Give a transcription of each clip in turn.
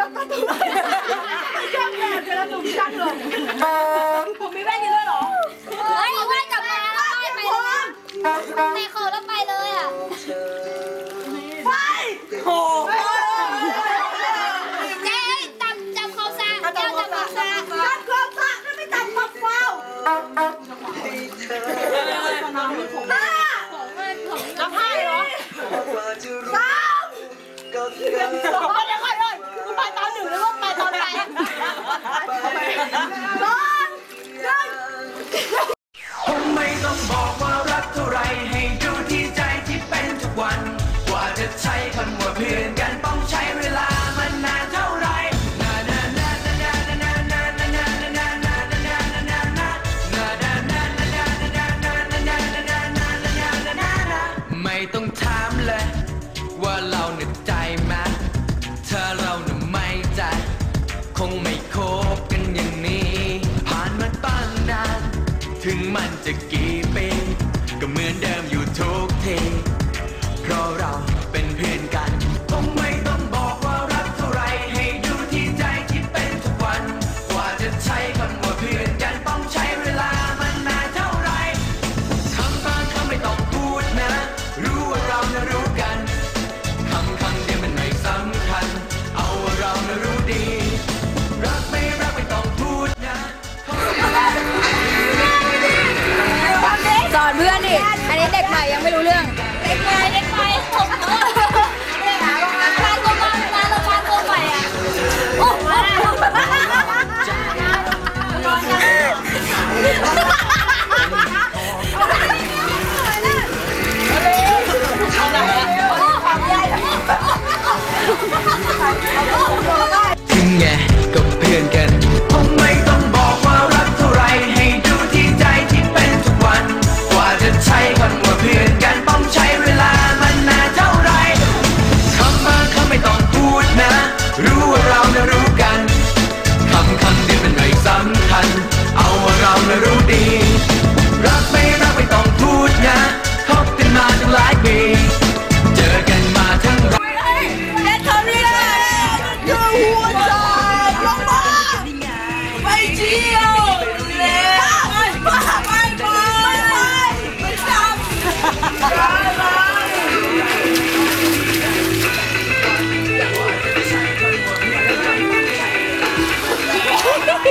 จ้องก็ตุ้มจ้องแบบเวลาตุ้มจ้องเลยผมมีแว่นเยอะหรอไม่ไม่กลับมาแล้วไปไปเลยขอแล้วไปเลยอะไปโอ้เจ๊จำจำเขาซะเจ้าจำเขาซะจำเขาซะไม่จำเขาเฝ้าห้าแล้วไพ่เหรอสามเกือบสอง หนูนึกว่าไปตอนไหน ถึงมันจะกี่ปีก็เหมือนเดิมอยู่ทุกที เพราะเราเป็นเพื่อนกันคงไม่ต้องบอกว่ารักเท่าไร ให้ดูที่ใจที่เป็นทุกวัน กว่าจะใช้คำว่าเพื่อนกันต้องใช้เวลามันนานเท่าไรคำบางคำไม่ต้องพูดนะ รู้ว่าเรานะรู้กันคำคำเดียวมันไม่สำคัญ เอาว่าเรานะรู้ดี เด็กใหม่ยังไม่รู้เรื่อง เด็กใหม่เด็กใหม่ผมเออเด็กมาพาตัวมาพาตัวมาตัวใหม่อะโอ้โห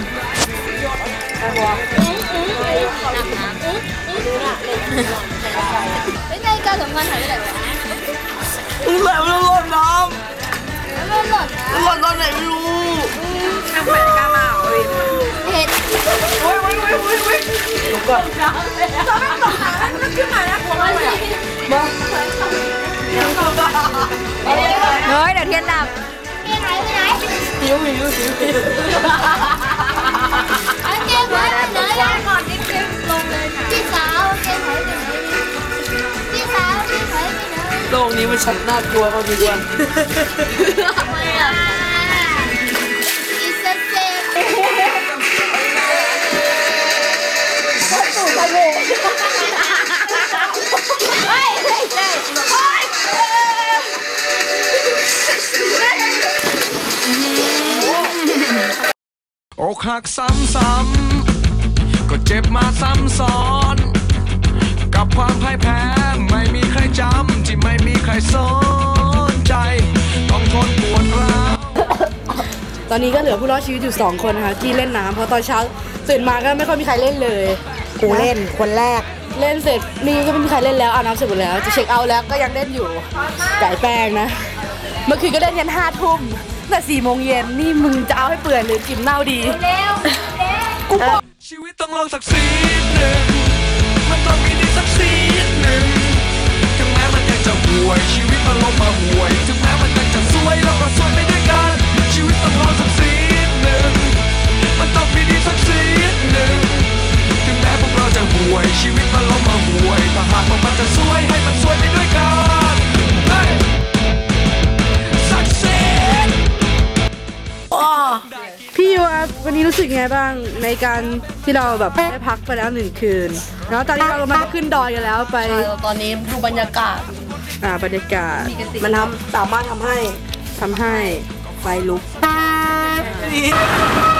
หน้ามึงเหรอเป็นไงการสำคัญหายไปไหนวะมึงแบบมันหล่นน้ไม่หล่นนะำหล่นตอนไยไปไหนอะก่อนนิดนึงลงเลยนะพี่สาวเกมหายไปไหนพี่สาวเกมหายไปไหนโลกนี้มันชัดน่ากลัวเขาดีกว่าทำไมอะอีเซเซเฮ้ยเฮ้ยเฮ้ยอกหักซ้ำๆ ก็เจ็บมาซ้ำซ้อน กับความพ่ายแพ้ ไม่มีใครจำที่ไม่มีใครสนใจ ต้องทนปวดร้าวตอนนี้ก็เหลือผู้รอดชีวิตอยู่ 2 คนนะคะที่เล่นน้ำเพราะตอนเช้าตื่นมาก็ไม่ค่อยมีใครเล่นเลยกูเล่นคนแรก เล่นเสร็จนี่ก็ไม่มีใครเล่นแล้วอาบน้ำเสร็จหมดแล้ว จะเช็คเอาท์แล้วก็ยังเล่นอยู่ไก่แป้งนะ เมื่อคืนก็เล่นยันห้าทุ่มแต่สี่โมงเย็นนี่มึงจะเอาให้เปื่อยหรือกินเน่าดี เร็วเร็ว ชีวิตต้องลองสักสีหนึ่ง มันต้องมีดีสักสีหนึ่ง ถึงแม้มันยังจะห่วย ชีวิตมันลงมาห่วย ถึงแม้มันยังจะสวยเราก็สวยไปด้วยกัน ชีวิตต้องลองสักสีหนึ่ง มันต้องมีดีสักสีหนึ่ง ถึงแม้พวกเราจะห่วยชีวิต รับวันนี้รู้สึกไงบ้างในการที่เราแบบได้พักไปแล้วหนึ่งคืน แล้วตอนนี้เรากำลังจะขึ้นดอยกันแล้วไปตอนนี้ดูบรรยากาศอ่าบรรยากาศมันทำสามารถทำให้ทำให้ไฟลุกไอ้